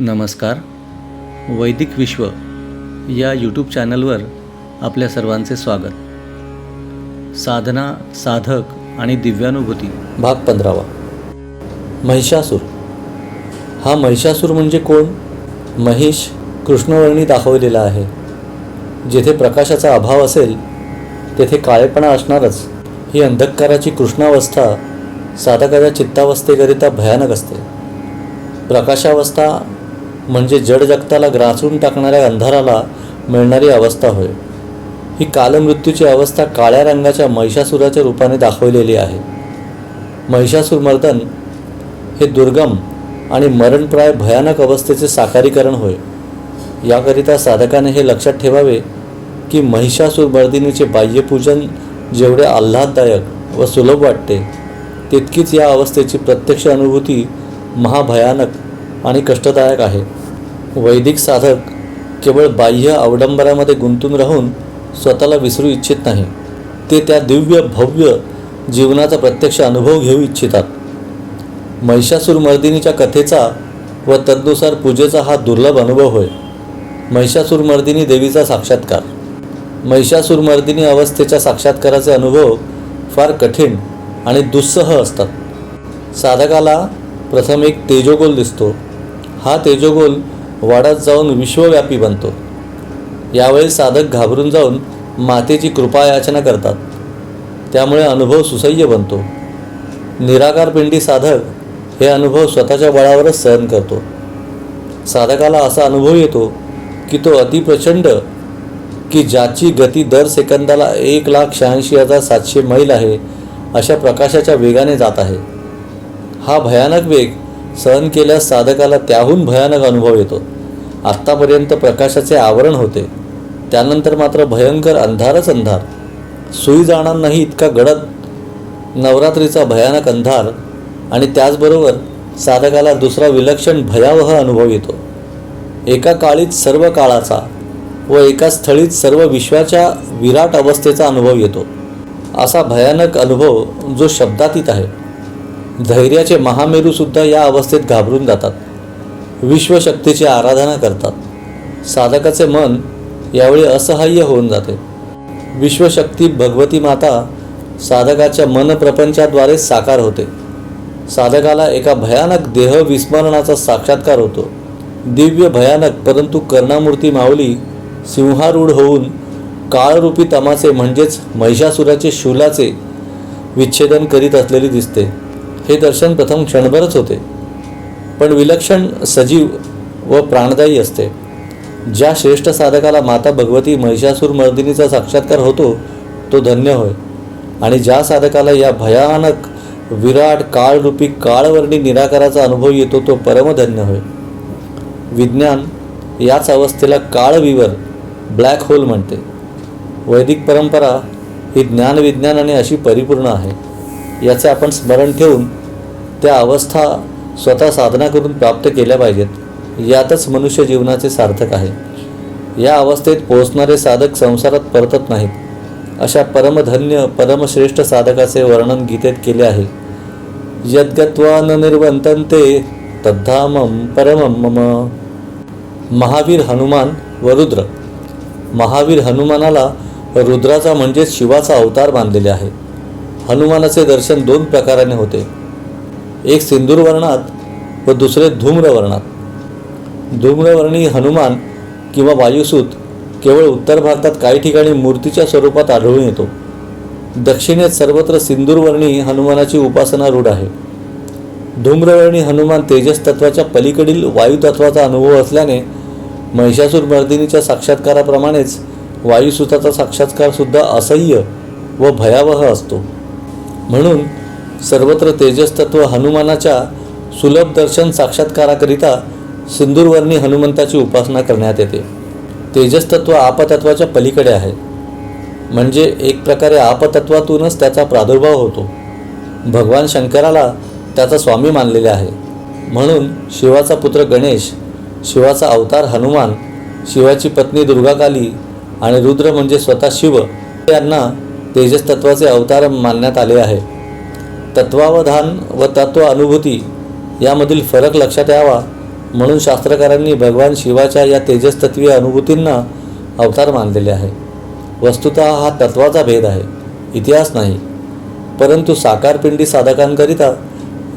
नमस्कार. वैदिक विश्व या यूट्यूब चॅनलवर आपल्या सर्वांचे स्वागत. साधना साधक आणि दिव्यानुभूती. भाग पंधरावा. महिषासूर. हा महिषासूर म्हणजे कोण? महिष कृष्णवर्णी दाखवलेला आहे. जेथे प्रकाशाचा अभाव असेल तेथे काळेपणा असणारच. ही अंधकाराची कृष्णावस्था साधकाच्या चित्तावस्थेकरिता भयानक असते. प्रकाशावस्था म्हणजे जड जगताला ग्रासून टाकणाऱ्या अंधाराला मिळणारी अवस्था होय. ही कालमृत्यूची अवस्था काळ्या रंगाच्या महिषासुराच्या रूपाने दाखवलेली आहे. महिषासूर मर्दन हे दुर्गम आणि मरणप्राय भयानक अवस्थेचे साकारीकरण होय. याकरिता साधकाने हे लक्षात ठेवावे की महिषासूर मर्दिनीचे बाह्यपूजन जेवढे आल्हाददायक व सुलभ वाटते तितकीच या अवस्थेची प्रत्यक्ष अनुभूती महाभयानक आणि कष्टदायक आहे. वैदिक साधक केवळ बाह्य अवडंबरामध्ये गुंतून राहून स्वतःला विसरू इच्छित नाही. ते त्या दिव्य भव्य जीवनाचा प्रत्यक्ष अनुभव घेऊ इच्छितात. महिषासूर मर्दिनीच्या कथेचा व तदनुसार पूजेचा हा दुर्लभ अनुभव होय. महिषासूर मर्दिनी देवीचा साक्षात्कार. महिषासूर मर्दिनी अवस्थेच्या साक्षात्काराचे अनुभव फार कठीण आणि दुस्सह असतात. साधकाला प्रथम एक तेजोगोल दिसतो. हा तेजोगोल वाढत जाऊन विश्वव्यापी बनतो. यावेळी साधक घाबरून जाऊन मातेची कृपायाचना करतात. त्यामुळे अनुभव सुसह्य बनतो. निराकार पिंडी साधक हे अनुभव स्वतःच्या बळावरच सहन करतो. साधकाला असा अनुभव येतो की तो अतिप्रचंड की ज्याची गती दर सेकंदाला एक लाख शहाऐंशी हजार सातशे मैल आहे अशा प्रकाशाच्या वेगाने जात आहे. हा भयानक वेग सहन केल्यास साधकाला त्याहून भयानक अनुभव येतो. आत्तापर्यंत प्रकाशाचे आवरण होते. त्यानंतर मात्र भयंकर अंधारच अंधार. सुई जाणार नाही इतका गडद नवरात्रीचा भयानक अंधार आणि त्याचबरोबर साधकाला दुसरा विलक्षण भयावह अनुभव येतो. एका काळीत सर्व काळाचा व एका स्थळीत सर्व विश्वाच्या विराट अवस्थेचा अनुभव येतो. असा भयानक अनुभव जो शब्दातीत आहे. धैर्याचे महामेरूसुद्धा या अवस्थेत घाबरून जातात. विश्वशक्तीची आराधना करतात. साधकाचे मन यावेळी असहाय्य होऊन जाते. विश्वशक्ती भगवती माता साधकाच्या मनप्रपंचाद्वारे साकार होते. साधकाला एका भयानक देह विस्मरणाचा साक्षात्कार होतो. दिव्य भयानक परंतु कर्णामूर्ती माऊली सिंहारूढ होऊन काळरूपी तमाचे म्हणजेच महिषासुराचे शूलाचे विच्छेदन करीत असलेली दिसते. हे दर्शन प्रथम क्षणभरच होते. पण विलक्षण सजीव व प्राणदायी असते. ज्या श्रेष्ठ साधकाला माता भगवती महिषासूर मर्दिनीचा साक्षात्कार होतो तो धन्य होय. आणि ज्या साधकाला या भयानक विराट काळरूपी काळवर्णी निराकाराचा अनुभव येतो तो परमधन्य होय. विज्ञान याच अवस्थेला काळविवर ब्लॅक होल म्हणते. वैदिक परंपरा ही ज्ञानविज्ञानाने अशी परिपूर्ण आहे. याचे आपण स्मरण ठेवून त्या अवस्था स्वतः साधना करून प्राप्त केल्या पाहिजेत. यातच मनुष्य जीवनाचे सार्थक आहे. या अवस्थेत पोहोचणारे साधक संसारात परतत नाहीत. अशा परमधन्य परमश्रेष्ठ साधकाचे वर्णन गीतेत केले आहे. यद्गत्वा न निर्वंतन्ते तद्धामम परमम मम. महावीर हनुमान व रुद्र. महावीर हनुमानाला रुद्राचा म्हणजेच शिवाचा अवतार मानलेले आहे. हनुमानाचे दर्शन दोन प्रकाराने होते. एक सिंदूर वर्णात व दुसरे धूम्र वर्णात. धूम्रवर्णी हनुमान किंवा वायुसूत केवळ उत्तर भारतात काही ठिकाणी मूर्तीच्या स्वरूपात आढळून येतो. दक्षिणेत सर्वत्र सिंदूरवर्णी हनुमानाची उपासना रूढ आहे. धूम्रवर्णी हनुमान तेजस तत्वाच्या पलीकडील वायुतत्वाचा अनुभव असल्याने महिषासूर मर्दिनीच्या साक्षात्काराप्रमाणेच वायुसुताचा साक्षात्कारसुद्धा असह्य व भयावह असतो. म्हणून सर्वत्र तेजस्तत्व हनुमानाच्या सुलभ दर्शन साक्षात्काराकरिता सिंदूरवर्णी हनुमंताची उपासना करण्यात येते. तेजस्तत्व आपतत्वाच्या पलीकडे आहे. म्हणजे एक प्रकारे आपतत्वातूनच त्याचा प्रादुर्भाव होतो. भगवान शंकराला त्याचा स्वामी मानलेले आहे. म्हणून शिवाचा पुत्र गणेश शिवाचा अवतार हनुमान शिवाची पत्नी दुर्गाकाली आणि रुद्र म्हणजे स्वतः शिव यांना तेजस्तत्वाचे अवतार मानण्यात आले आहे. तत्वावधान व तत्व अनुभूती यामधील फरक लक्षात यावा म्हणून शास्त्रकारांनी भगवान शिवाच्या या तेजस्तत्वीय अनुभूतींना अवतार मानलेले आहे. वस्तुतः हा तत्वाचा भेद आहे इतिहास नाही. परंतु साकारपिंडी साधकांकरिता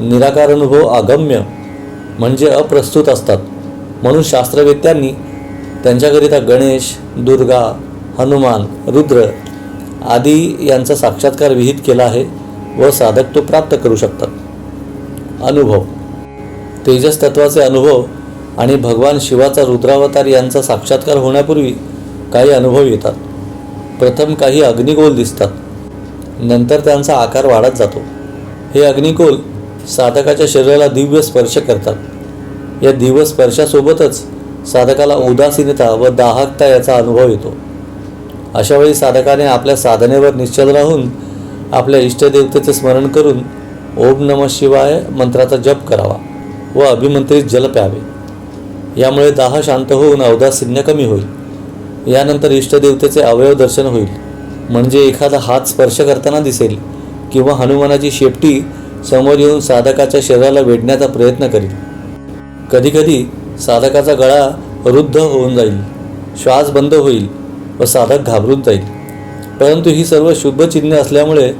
निराकार अनुभव अगम्य म्हणजे अप्रस्तुत असतात. म्हणून शास्त्रवेत्यांनी त्यांच्याकरिता गणेश दुर्गा हनुमान रुद्र आदी यांचा साक्षात्कार विहित केला आहे. व साधक तो प्राप्त करू शकतात. अनुभव. तेजस तत्वाचे अनुभव आणि भगवान शिवाचा रुद्रावतार यांचा साक्षात्कार होण्यापूर्वी काही अनुभव येतात. प्रथम काही अग्निगोल दिसतात. नंतर त्यांचा आकार वाढत जातो. हे अग्निकोल साधकाच्या शरीराला दिव्य स्पर्श करतात. या दिव्य स्पर्शासोबतच साधकाला उदासीनता व दाहकता याचा अनुभव येतो. अशावेळी साधकाने आपल्या साधनेवर निश्चल राहून आपल्या इष्टदेवतेचे स्मरण करून ओम नम शिवाय मंत्राचा जप करावा व अभिमंत्रित जल प्यावे. यामुळे दाह शांत होऊन औदासीन्य कमी होईल. यानंतर इष्टदेवतेचे अवयव दर्शन होईल. म्हणजे एखादा हात स्पर्श करताना दिसेल किंवा हनुमानाची शेपटी समोर येऊन साधकाच्या शरीराला वेढण्याचा प्रयत्न करील. कधीकधी साधकाचा गळा रुद्ध होऊन जाईल श्वास बंद होईल व साधक घाबरून जाईल. परंतु ही सर्व शुभ चिन्हे असल्यामुळे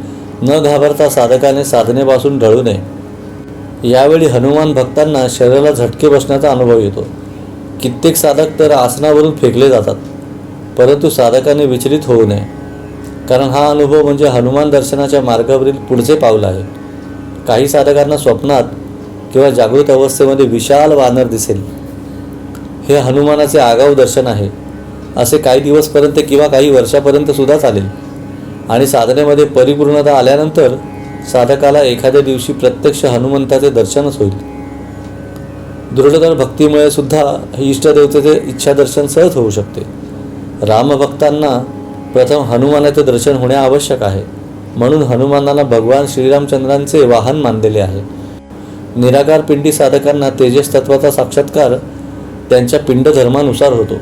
न घाबरता साधकाने साधनेपासून ढळू नये. यावेळी हनुमान भक्तांना शरीराला झटके बसण्याचा अनुभव येतो. कित्येक साधक तर आसनावरून फेकले जातात परंतु साधकाने विचलित होऊ नये. कारण हा अनुभव म्हणजे हनुमान दर्शनाच्या मार्गावरील पुढचे पाऊल आहे. काही साधकांना स्वप्नात किंवा जागृत अवस्थेमध्ये विशाल वानर दिसेल. हे हनुमानाचे आगाऊ दर्शन आहे. असे काही दिवसपर्यंत किंवा काही वर्षापर्यंत सुद्धा चालेल. आणि साधनेमध्ये परिपूर्णता आल्यानंतर साधकाला एखाद्या दिवशी प्रत्यक्ष हनुमंताचे दर्शनच होईल. दृढतर भक्तीमुळे सुद्धा इष्टदेवतेचे इच्छादर्शन सहज होऊ शकते. रामभक्तांना प्रथम हनुमानाचे दर्शन होणे आवश्यक आहे. म्हणून हनुमानाला भगवान श्रीरामचंद्रांचे वाहन मानलेले आहे. निराकार पिंडी साधकांना तेजस तत्वाचा साक्षात्कार त्यांच्या पिंड धर्मानुसार होतो.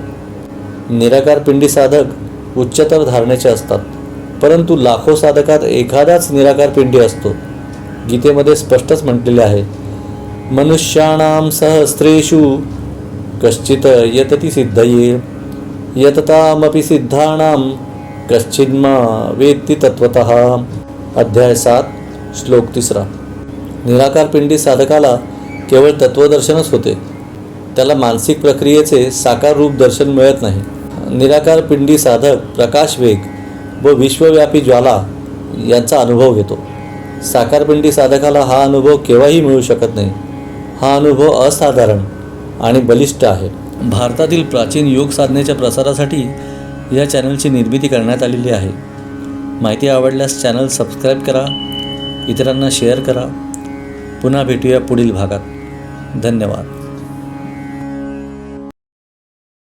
निराकार पिंडी साधक उच्चतर धारणेचे असतात. परंतु लाखो साधकात एखादाच निराकार पिंडी असतो. गीतेमध्ये स्पष्टच म्हटलेले आहे. मनुष्याणां सहस्रेषु कश्चित यतती सिद्धये यततामपि सिद्धाणां कश्चिन्मा वेत्ती तत्वत अध्याय सात श्लोक तिसरा. निराकार पिंडी साधकाला केवळ तत्वदर्शनच होते. त्याला मानसिक प्रक्रियेचे साकार रूप दर्शन मिळत नाही. निराकार पिंडी साधक प्रकाश वेग व विश्वव्यापी ज्वाला यांचा अनुभव घेतो. साकारपिंडी साधकाला हा अनुभव केव्हाही मिळू शकत नाही. हा अनुभव असाधारण आणि बलिष्ठ आहे. भारतातील प्राचीन योग साधनेच्या प्रसारासाठी या चॅनलची निर्मिती करण्यात आलेली आहे. माहिती आवडल्यास चॅनल सबस्क्राईब करा इतरांना शेअर करा. पुन्हा भेटूया पुढील भागात. धन्यवाद.